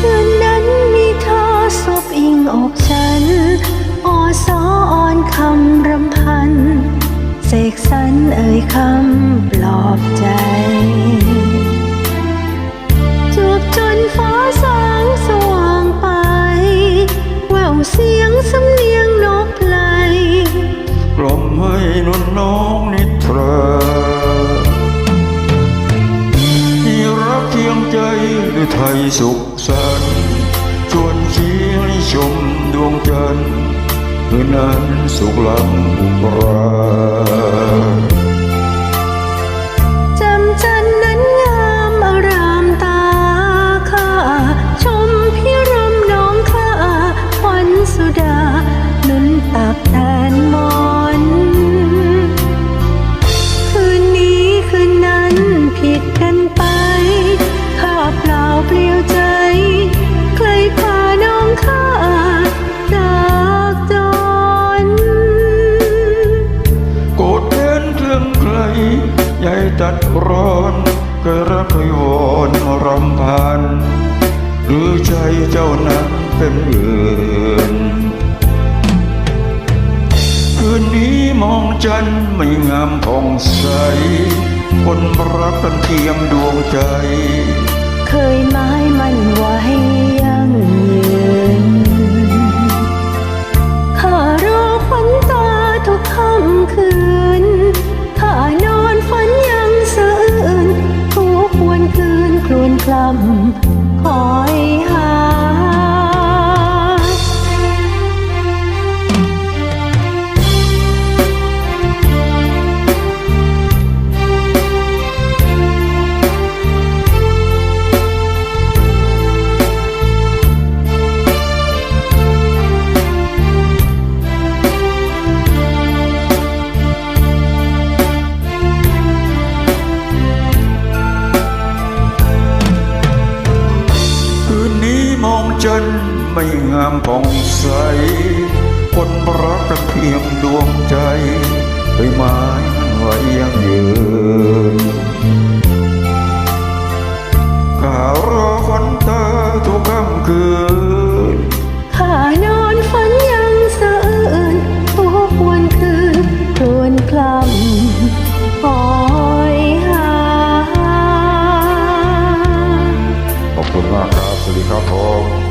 คืนนั้นมีเธอซบอิงอกฉันอออ่อนคำรำพัน เสกสรรเอ่ยคำปลอบใจจูบจนฟ้าสางสว่างไป แววเสียงสำเนียงนกไพลกลอมให้นวน ใจหรืไทยสุขสันชวนเชียร์ให้ชมดวงจันทร์เพื่อนั้นสุขลำบุรา ใครใหญ่ตัดร้อนเคยรักเคยวอนรำพัน หรือใจเจ้านั้นเป็นอื่น คืนนี้มองจันไม่งามผ่องใส คนรักกันเทียมดวงใจ เคยหมายมันไว้ยังำคอย ไม่งามผ่องใส คนรักเพียงดวงใจไปไม้ไหวยังยืนข้ารอฝันเธอทุกค่ำคืนข้านอนฝันยังสะอื้นทุกวันคืนครวนคลำคอยหา ขอบคุณมากครับ สวัสดีครับผม